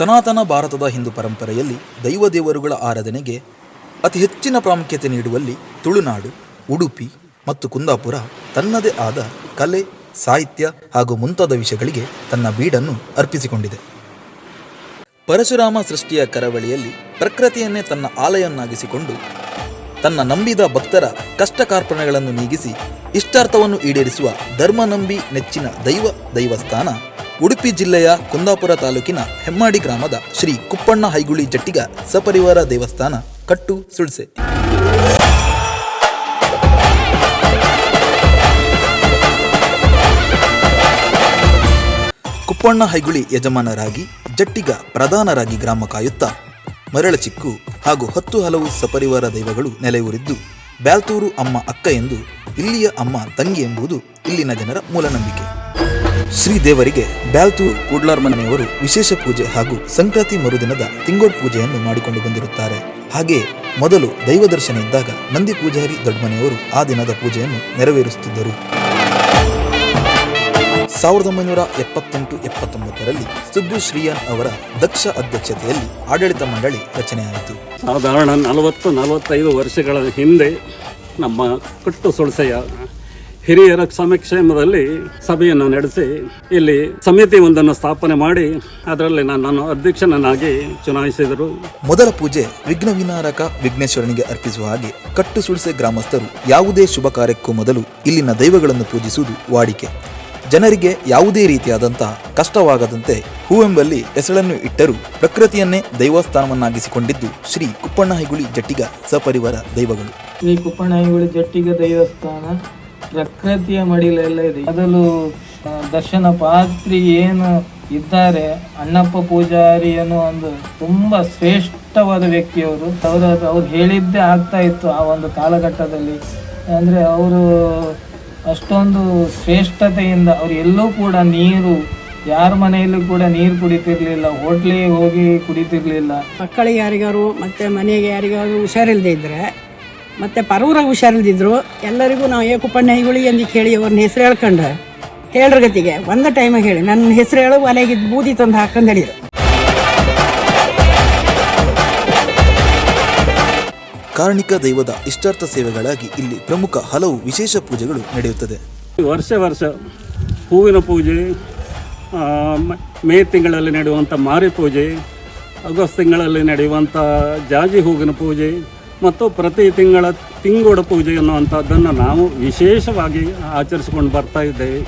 ಸನಾತನ ಭಾರತದ ಹಿಂದೂ ಪರಂಪರೆಯಲ್ಲಿ ದೈವ ದೇವರುಗಳ ಆರಾಧನೆಗೆ ಅತಿ ಹೆಚ್ಚಿನ ಪ್ರಾಮುಖ್ಯತೆ ನೀಡುವಲ್ಲಿ ತುಳುನಾಡು, ಉಡುಪಿ ಮತ್ತು ಕುಂದಾಪುರ ತನ್ನದೇ ಆದ ಕಲೆ, ಸಾಹಿತ್ಯ ಹಾಗೂ ಮುಂತಾದ ವಿಷಯಗಳಿಗೆ ತನ್ನ ಬೀಡನ್ನು ಅರ್ಪಿಸಿಕೊಂಡಿದೆ. ಪರಶುರಾಮ ಸೃಷ್ಟಿಯ ಕರಾವಳಿಯಲ್ಲಿ ಪ್ರಕೃತಿಯನ್ನೇ ತನ್ನ ಆಲಯವನ್ನಾಗಿಸಿಕೊಂಡು ತನ್ನ ನಂಬಿದ ಭಕ್ತರ ಕಷ್ಟ ಕಾರ್ಪಣೆಗಳನ್ನು ನೀಗಿಸಿ ಇಷ್ಟಾರ್ಥವನ್ನು ಈಡೇರಿಸುವ ಧರ್ಮ ನಂಬಿ ನೆಚ್ಚಿನ ದೈವ ದೈವಸ್ಥಾನ ಉಡುಪಿ ಜಿಲ್ಲೆಯ ಕುಂದಾಪುರ ತಾಲೂಕಿನ ಹೆಮ್ಮಾಡಿ ಗ್ರಾಮದ ಶ್ರೀ ಕುಪ್ಪಣ್ಣ ಹೈಗುಳಿ ಜಟ್ಟಿಗ ಸಪರಿವಾರ ದೇವಸ್ಥಾನ ಕಟ್ಟು ಸುಳ್ಸೆ. ಕುಪ್ಪಣ್ಣ ಹೈಗುಳಿ ಯಜಮಾನರಾಗಿ ಜಟ್ಟಿಗ ಪ್ರಧಾನರಾಗಿ ಗ್ರಾಮ ಕಾಯುತ್ತಾ ಮರಳಚಿಕ್ಕು ಹಾಗೂ ಹತ್ತು ಹಲವು ಸಪರಿವಾರ ದೈವಗಳು ನೆಲೆಯೂರಿದ್ದು ಬ್ಯಾಲ್ತೂರು ಅಮ್ಮ ಅಕ್ಕ ಎಂದು ಇಲ್ಲಿಯ ಅಮ್ಮ ತಂಗಿ ಎಂಬುದು ಇಲ್ಲಿನ ಜನರ ಮೂಲನಂಬಿಕೆ ಶ್ರೀ ದೇವರಿಗೆ ಬ್ಯಾಲ್ತೂರು ಕೂಡ್ಲಾರ್ ಮನೆಯವರು ವಿಶೇಷ ಪೂಜೆ ಹಾಗೂ ಸಂಕ್ರಾಂತಿ ಮರುದಿನದ ತಿಂಗೋಡ್ ಪೂಜೆಯನ್ನು ಮಾಡಿಕೊಂಡು ಬಂದಿರುತ್ತಾರೆ. ಹಾಗೆ ಮೊದಲು ದೈವ ದರ್ಶನ ಇದ್ದಾಗ ನಂದಿ ಪೂಜಾರಿ ದೊಡ್ಡಮನೆಯವರು ಆ ದಿನದ ಪೂಜೆಯನ್ನು ನೆರವೇರಿಸುತ್ತಿದ್ದರು. ಸಾವಿರದ ಒಂಬೈನೂರ ಎಪ್ಪತ್ತೆಂಟು ಎಪ್ಪತ್ತೊಂಬತ್ತರಲ್ಲಿ ಸುಬ್ಬು ಶ್ರೀಯನ್ ಅವರ ದಕ್ಷ ಅಧ್ಯಕ್ಷತೆಯಲ್ಲಿ ಆಡಳಿತ ಮಂಡಳಿ ರಚನೆಯಾಯಿತು. ಸಾಧಾರಣ ನಲವತ್ತು ನಲವತ್ತೈದು ವರ್ಷಗಳ ಹಿಂದೆ ನಮ್ಮ ಕಟ್ಟು ಸುಳಸೆಯ ಹಿರಿಯರ ಸಮಕ್ಷೇಮದಲ್ಲಿ ಸಭೆಯನ್ನು ನಡೆಸಿ ಇಲ್ಲಿ ಸಮಿತಿ ಒಂದನ್ನು ಸ್ಥಾಪನೆ ಮಾಡಿ ಅದರಲ್ಲಿ ನನ್ನನ್ನು ಅಧ್ಯಕ್ಷನನ್ನಾಗಿ ಚುನಾಯಿಸಿದರು. ಮೊದಲ ಪೂಜೆ ವಿಘ್ನ ವಿನಾರಕ ವಿಘ್ನೇಶ್ವರನಿಗೆ ಅರ್ಪಿಸುವ ಹಾಗೆ ಕಟ್ಟು ಸುಳಿಸೆ ಗ್ರಾಮಸ್ಥರು ಯಾವುದೇ ಶುಭ ಕಾರ್ಯಕ್ಕೂ ಮೊದಲು ಇಲ್ಲಿನ ದೈವಗಳನ್ನು ಪೂಜಿಸುವುದು ವಾಡಿಕೆ. ಜನರಿಗೆ ಯಾವುದೇ ರೀತಿಯಾದಂತಹ ಕಷ್ಟವಾಗದಂತೆ ಹೂವೆಂಬಲ್ಲಿ ಹೆಸಳನ್ನು ಇಟ್ಟರೂ ಪ್ರಕೃತಿಯನ್ನೇ ದೈವಸ್ಥಾನವನ್ನಾಗಿಸಿಕೊಂಡಿದ್ದು ಶ್ರೀ ಕುಪ್ಪಣ್ಣ ಹೈಗುಳಿ ಜಟ್ಟಿಗ ಸಪರಿವಾರ ದೈವಗಳು. ಶ್ರೀ ಕುಪ್ಪಣ್ಣೈಗುಳಿ ಜಟ್ಟಿಗ ದೇವಸ್ಥಾನ. ಪ್ರಕೃತಿಯ ಮಡಿಲೆಲ್ಲ ಇದೆ. ಮೊದಲು ದರ್ಶನ ಪಾತ್ರಿ ಏನು ಇದ್ದಾರೆ, ಅಣ್ಣಪ್ಪ ಪೂಜಾರಿ ಅನ್ನೋ ಒಂದು ತುಂಬಾ ಶ್ರೇಷ್ಠವಾದ ವ್ಯಕ್ತಿಯವರು ಅವರು. ಅವ್ರು ಹೇಳಿದ್ದೇ ಆಗ್ತಾ ಇತ್ತು ಆ ಒಂದು ಕಾಲಘಟ್ಟದಲ್ಲಿ. ಅಂದ್ರೆ ಅವರು ಅಷ್ಟೊಂದು ಶ್ರೇಷ್ಠತೆಯಿಂದ ಅವ್ರು ಎಲ್ಲೂ ಕೂಡ ನೀರು, ಯಾರ ಮನೆಯಲ್ಲೂ ಕೂಡ ನೀರು ಕುಡಿತಿರ್ಲಿಲ್ಲ, ಹೋಟ್ಲಿಗೆ ಹೋಗಿ ಕುಡಿತಿರ್ಲಿಲ್ಲ. ಮಕ್ಕಳಿಗೆ ಯಾರಿಗಾರು ಮತ್ತು ಮನೆಗೆ ಯಾರಿಗಾರು ಹುಷಾರಿಲ್ಲದೆ ಇದ್ದರೆ ಮತ್ತು ಪರವ್ರಾಗ ಹುಷಾರಿಲ್ದಿದ್ರು ಎಲ್ಲರಿಗೂ ನಾವು ಏಕುಪಣ್ಣ ಹೈಗುಳಿ ಎಂದು ಕೇಳಿ ಅವ್ರನ್ನ ಹೆಸರು ಹೇಳ್ಕೊಂಡ್ರೆ ಹೇಳ್ರ ಗತಿಗೆ ಒಂದು ಟೈಮಾಗ ಹೇಳಿ ನನ್ನ ಹೆಸರು ಹೇಳು ಒಲೆಗೆ ಬೂದಿ ತಂದು ಹಾಕೊಂಡು ಹೇಳಿದ್ರು ಕಾರಣಿಕ ದೈವದ ಇಷ್ಟಾರ್ಥ ಸೇವೆಗಳಾಗಿ ಇಲ್ಲಿ ಪ್ರಮುಖ ಹಲವು ವಿಶೇಷ ಪೂಜೆಗಳು ನಡೆಯುತ್ತದೆ. ವರ್ಷ ವರ್ಷ ಹೂವಿನ ಪೂಜೆ ಆ, ಮ- ಮೇ ತಿಂಗಳಲ್ಲಿ ನಡೆಯುವಂಥ ಮಾರಿ ಪೂಜೆ ಆಗಸ್ಟ್ ತಿಂಗಳಲ್ಲಿ ನಡೆಯುವಂಥ ಜಾಜಿ ಹೂವಿನ ಪೂಜೆ ಮತ್ತು ಪ್ರತಿ ತಿಂಗಳ ತಿಂಗೋಡ ಪೂಜೆ ಅನ್ನುವಂಥದ್ದನ್ನು ನಾವು ವಿಶೇಷವಾಗಿ ಆಚರಿಸಿಕೊಂಡು ಬರ್ತಾ ಇದ್ದೇವೆ.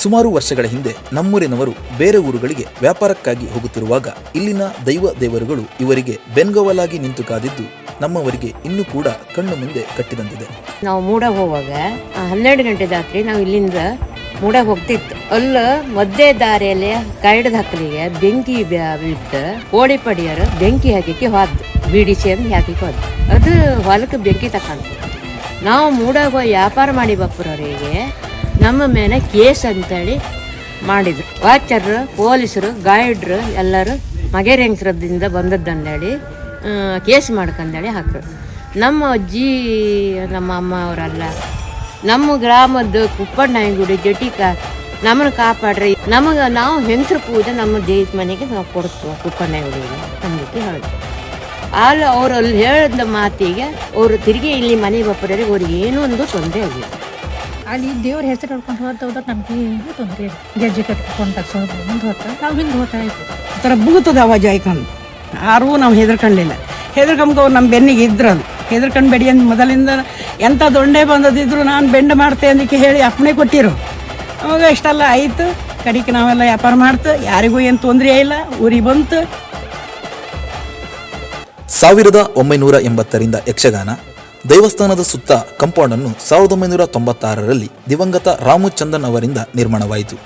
ಸುಮಾರು ವರ್ಷಗಳ ಹಿಂದೆ ನಮ್ಮೂರಿನವರು ಬೇರೆ ಊರುಗಳಿಗೆ ವ್ಯಾಪಾರಕ್ಕಾಗಿ ಹೋಗುತ್ತಿರುವಾಗ ಇಲ್ಲಿನ ದೈವ ದೇವರುಗಳು ಇವರಿಗೆ ಬೆನ್ಗವಲಾಗಿ ನಿಂತು ಕಾದಿದ್ದು ನಮ್ಮವರಿಗೆ ಇನ್ನೂ ಕೂಡ ಕಣ್ಣು ಮುಂದೆ ಕಟ್ಟಿದಂತಿದೆ. ನಾವು ಮೂಡ ಹೋಗುವಾಗ ಹನ್ನೆರಡು ಗಂಟೆ ರಾತ್ರಿ ನಾವು ಇಲ್ಲಿಂದ ಮೂಡ ಹೋಗ್ತಿತ್ತು. ಅಲ್ಲ, ಮದ್ದೆ ದಾರಿಯಲ್ಲಿ ಕರಡದ ಹಕ್ಕಲಿಗೆ ಬೆಂಕಿ ಬಿದ್ದು ಕೋಳಿ ಪಡಿಯರು ಬೆಂಕಿ ಹಾಕಿಕ್ಕೆ ಹೋದ್ದು ಬಿಡಿಸಿ ಚೇಂದ್ ಹಾಕಿಕ್ಕೆ ಹೋದ್ ಅದು ಹೊಲಕ್ಕೆ ಬೆಂಕಿ ತಕ್ಕಂತ. ನಾವು ಮೂಡಾಗ ವ್ಯಾಪಾರ ಮಾಡಿ ಬಪ್ಪರವರಿಗೆ ನಮ್ಮ ಮೇಲೆ ಕೇಸ್ ಅಂತೇಳಿ ಮಾಡಿದ್ರು. ವಾಚರ್ರು ಪೊಲೀಸರು, ಗೈಡ್ರು ಎಲ್ಲರೂ ಮಗೇರಿ ಹೆಂಗಸ್ರದಿಂದ ಬಂದದ್ದಂದೇಳಿ ಕೇಸ್ ಮಾಡ್ಕಂದೇಳಿ ಹಾಕ್ರು. ನಮ್ಮ ಅಜ್ಜಿ, ನಮ್ಮ ಅಮ್ಮ ಅವರೆಲ್ಲ ನಮ್ಮ ಗ್ರಾಮದ ಕುಪ್ಪಣ್ಣಗುಡಿ ಜಟಿಕ ನಮ್ಮನ್ನ ಕಾಪಾಡ್ರಿ. ನಮಗೆ ನಾವು ಹೆಂಗಸ್ರ ಪೂಜೆ ನಮ್ಮ ದೇವಿ ಮನೆಗೆ ನಾವು ಕೊಡ್ತೀವಿ ಕುಪ್ಪಣ್ಣಗುಡಿಗೆ ಗುಡಿ ಹೇಳಿದ್ರು. ಅಲ್ಲಿ ಅವ್ರು ಅಲ್ಲಿ ಹೇಳಿದ ಮಾತಿಗೆ ಅವರು ತಿರುಗಿ ಇಲ್ಲಿ ಮನೆ ಬಪ್ಪರಿಗೆ ಅವ್ರಿಗೆ ಏನೂ ಒಂದು ತೊಂದರೆ ಆಗಿಲ್ಲ ಅಲ್ಲಿ ದೇವ್ರ ಹೆಸರು ಹೇಳ್ಕೊಂಡು ಹೋದ ಹೋದ್ರೆ ನಮ್ಗೆ ಏನು ತೊಂದರೆ ಇಲ್ಲ. ಗೆಜ್ಜೆ ಕಟ್ಕೊಂಡು ತಕ್ಷಣ ಮುಂದೆ ಹೋಗ್ತಾ ನಾವು ಹಿಂದೆ ಹೋಗ್ತಾ ಇದ್ವಿ ಆ ಥರ ಬೂತದ ಅವಾಜ್ ಆಯ್ಕೊಂಡು ಯಾರೂ ನಾವು ಹೆದರ್ಕೊಂಡಿಲ್ಲ. ಹೆದರ್ಕೊಂಬ ನಮ್ಮ ಬೆನ್ನಿಗೆ ಇದ್ರದು. ಹೆದರ್ಕೊಂಡು ಬೇಡಿ ಅಂತ ಮೊದಲಿಂದ ಎಂಥ ದೊಂಡೆ ಬಂದದಿದ್ರು ನಾನು ಬೆಂಡ ಮಾಡ್ತೆ ಅಂದಕ್ಕೆ ಹೇಳಿ ಅಪ್ಪಣೆ ಕೊಟ್ಟಿರು. ಅವಾಗ ಇಷ್ಟೆಲ್ಲ ಆಯಿತು. ಕಡಿಕೆ ನಾವೆಲ್ಲ ವ್ಯಾಪಾರ ಮಾಡ್ತು. ಯಾರಿಗೂ ಏನು ತೊಂದರೆ ಇಲ್ಲ. ಊರಿಗೆ ಬಂತು. ಸಾವಿರದ ಒಂಬೈನೂರ ಎಂಬತ್ತರಿಂದ ಯಕ್ಷಗಾನ ದೇವಸ್ಥಾನದ ಸುತ್ತ ಕಾಂಪೌಂಡ್ ಅನ್ನು ಸಾವಿರದ ಒಂಬೈನೂರ ತೊಂಬತ್ತಾರರಲ್ಲಿ ದಿವಂಗತ ರಾಮಚಂದನ್ ಅವರಿಂದ ನಿರ್ಮಾಣವಾಯಿತು.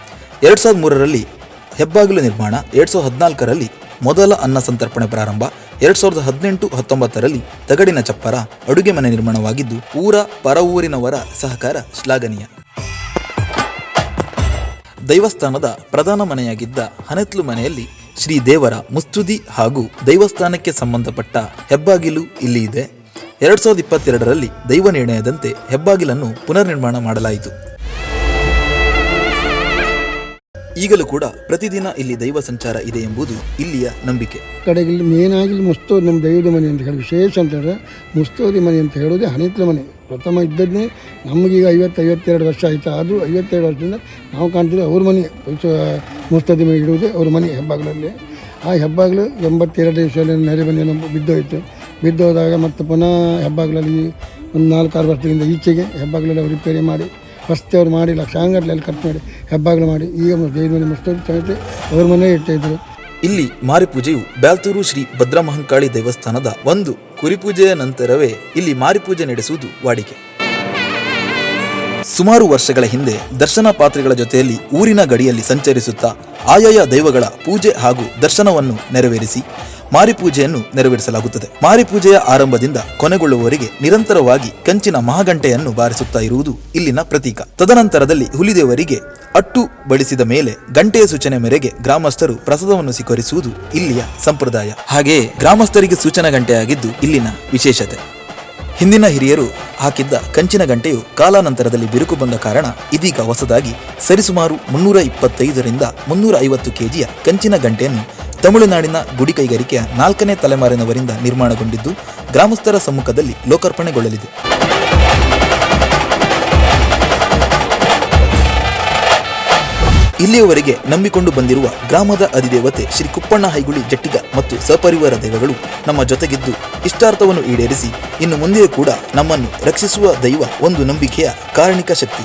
ಎರಡು ಸಾವಿರದ ಮೂರರಲ್ಲಿ ಹೆಬ್ಬಾಗಿಲು ನಿರ್ಮಾಣ, ಎರಡು ಸಾವಿರದ ಹದಿನಾಲ್ಕರಲ್ಲಿ ಮೊದಲ ಅನ್ನ ಸಂತರ್ಪಣೆ ಪ್ರಾರಂಭ ಎರಡು ಸಾವಿರದ ಹದಿನೆಂಟು ಹತ್ತೊಂಬತ್ತರಲ್ಲಿ ತಗಡಿನ ಚಪ್ಪರ ಅಡುಗೆ ಮನೆ ನಿರ್ಮಾಣವಾಗಿದ್ದು, ಊರ ಪರ ಊರಿನವರ ಸಹಕಾರ ಶ್ಲಾಘನೀಯ. ದೈವಸ್ಥಾನದ ಪ್ರಧಾನ ಮನೆಯಾಗಿದ್ದ ಹನೆತ್ಲು ಮನೆಯಲ್ಲಿ ಶ್ರೀ ದೇವರ ಮುಸ್ತುದಿ ಹಾಗೂ ದೈವಸ್ಥಾನಕ್ಕೆ ಸಂಬಂಧಪಟ್ಟ ಹೆಬ್ಬಾಗಿಲು ಇಲ್ಲಿ ಇದೆ. ಎರಡ್ ಸಾವಿರದ ಇಪ್ಪತ್ತೆರಡರಲ್ಲಿ ದೈವ ನಿರ್ಣಯದಂತೆ ಹೆಬ್ಬಾಗಿಲನ್ನು ಪುನರ್ನಿರ್ಮಾಣ ಮಾಡಲಾಯಿತು. ಈಗಲೂ ಕೂಡ ಪ್ರತಿದಿನ ಇಲ್ಲಿ ದೈವ ಸಂಚಾರ ಇದೆ ಎಂಬುದು ಇಲ್ಲಿಯ ನಂಬಿಕೆ. ಕಡೆಗೆ ಇಲ್ಲಿ ಆಗಿ ನಮ್ಮ ದೈವದ ಮನೆ ಅಂತ ಹೇಳಿ ವಿಶೇಷ ಅಂತ ಹೇಳಿದ್ರೆ ಮುಸ್ತೋದಿ ಮನೆ ಅಂತ ಹೇಳೋದೇ ಹನಿತ್ಲ ಮನೆ. ಪ್ರಥಮ ಇದ್ದದ್ದೇ ನಮಗೀಗ ಐವತ್ತು ಐವತ್ತೆರಡು ವರ್ಷ ಆಯಿತು. ಆದರೂ ಐವತ್ತೆರಡು ವರ್ಷದಿಂದ ನಾವು ಕಾಣ್ತೀವಿ ಅವ್ರ ಮನೆ. ಮುಸ್ತೋದಿ ಮನೆ ಇಡುವುದೇ ಅವ್ರ ಮನೆ ಹೆಬ್ಬಾಗಲಲ್ಲಿ. ಆ ಹೆಬ್ಬಾಗಲು ಎಂಬತ್ತೆರಡು ದಿವಸದಲ್ಲಿ ನೆರೆ ಮನೆ ನಮ್ಮ ಬಿದ್ದೋಯ್ತು. ಬಿದ್ದೋದಾಗ ಮತ್ತೆ ಪುನಃ ಹೆಬ್ಬಾಗಲಲ್ಲಿ ಒಂದು ನಾಲ್ಕಾರು ವರ್ಷದಿಂದ ಈಚೆಗೆ ಹೆಬ್ಬಾಗಲಲ್ಲಿ ರಿಪೇರಿ ಮಾಡಿ ಅವ್ರು ಮಾಡಿ ಲಕ್ಷಾಂಗಟ್ಲೆಲ್ಲಿ ಖರ್ಚು ಮಾಡಿ, ಹೆಬ್ಬಾಗ್ಲು ಮಾಡಿ, ಈಗ ಜೈನ ಮನೆ ಸಮೇತ ಅವ್ರ ಮನೆ ಇಟ್ಟಿದ್ರು ಇಲ್ಲಿ ಮಾರಿಪೂಜೆಯು ಬ್ಯಾಲ್ತೂರು ಶ್ರೀ ಭದ್ರಮಹಂಕಾಳಿ ದೇವಸ್ಥಾನದ ಒಂದು ಕುರಿಪೂಜೆಯ ನಂತರವೇ ಇಲ್ಲಿ ಮಾರಿಪೂಜೆ ನಡೆಸುವುದು ವಾಡಿಕೆ. ಸುಮಾರು ವರ್ಷಗಳ ಹಿಂದೆ ದರ್ಶನ ಪಾತ್ರೆಗಳ ಜೊತೆಯಲ್ಲಿ ಊರಿನ ಗಡಿಯಲ್ಲಿ ಸಂಚರಿಸುತ್ತಾ ಆಯಾಯ ದೈವಗಳ ಪೂಜೆ ಹಾಗೂ ದರ್ಶನವನ್ನು ನೆರವೇರಿಸಿ ಮಾರಿಪೂಜೆಯನ್ನು ನೆರವೇರಿಸಲಾಗುತ್ತದೆ. ಮಾರಿಪೂಜೆಯ ಆರಂಭದಿಂದ ಕೊನೆಗೊಳ್ಳುವವರೆಗೆ ನಿರಂತರವಾಗಿ ಕಂಚಿನ ಮಹಾಗಂಟೆಯನ್ನು ಬಾರಿಸುತ್ತಾ ಇರುವುದು ಇಲ್ಲಿನ ಪ್ರತೀಕ. ತದನಂತರದಲ್ಲಿ ಹುಲಿದೇವರಿಗೆ ಅಟ್ಟು ಬಡಿಸಿದ ಮೇಲೆ ಗಂಟೆಯ ಸೂಚನೆ ಮೇರೆಗೆ ಗ್ರಾಮಸ್ಥರು ಪ್ರಸಾದವನ್ನು ಸ್ವೀಕರಿಸುವುದು ಇಲ್ಲಿಯ ಸಂಪ್ರದಾಯ. ಹಾಗೆಯೇ ಗ್ರಾಮಸ್ಥರಿಗೆ ಸೂಚನಾ ಗಂಟೆಯಾಗಿದ್ದು ಇಲ್ಲಿನ ವಿಶೇಷತೆ. ಹಿಂದಿನ ಹಿರಿಯರು ಹಾಕಿದ್ದ ಕಂಚಿನ ಗಂಟೆಯು ಕಾಲಾನಂತರದಲ್ಲಿ ಬಿರುಕು ಬಂದ ಕಾರಣ ಇದೀಗ ಹೊಸದಾಗಿ ಸರಿಸುಮಾರು ಮುನ್ನೂರ ಇಪ್ಪತ್ತೈದರಿಂದ ಮುನ್ನೂರ ಐವತ್ತು ಕೆಜಿಯ ಕಂಚಿನ ಗಂಟೆಯನ್ನು ತಮಿಳುನಾಡಿನ ಗುಡಿ ಕೈಗಾರಿಕೆಯ ನಾಲ್ಕನೇ ತಲೆಮಾರಿನವರಿಂದ ನಿರ್ಮಾಣಗೊಂಡಿದ್ದು ಗ್ರಾಮಸ್ಥರ ಸಮ್ಮುಖದಲ್ಲಿ ಲೋಕಾರ್ಪಣೆಗೊಳ್ಳಲಿದೆ. ಇಲ್ಲಿಯವರೆಗೆ ನಂಬಿಕೊಂಡು ಬಂದಿರುವ ಗ್ರಾಮದ ಅಧಿದೇವತೆ ಶ್ರೀ ಕುಪ್ಪಣ್ಣ ಹೈಗುಳಿ ಜಟ್ಟಿಗ ಮತ್ತು ಸಪರಿವಾರ ದೈವಗಳು ನಮ್ಮ ಜೊತೆಗಿದ್ದು ಇಷ್ಟಾರ್ಥವನ್ನು ಈಡೇರಿಸಿ ಇನ್ನು ಮುಂದೆಯೂ ಕೂಡ ನಮ್ಮನ್ನು ರಕ್ಷಿಸುವ ದೈವ ಒಂದು ನಂಬಿಕೆಯ ಕಾರಣಿಕ ಶಕ್ತಿ.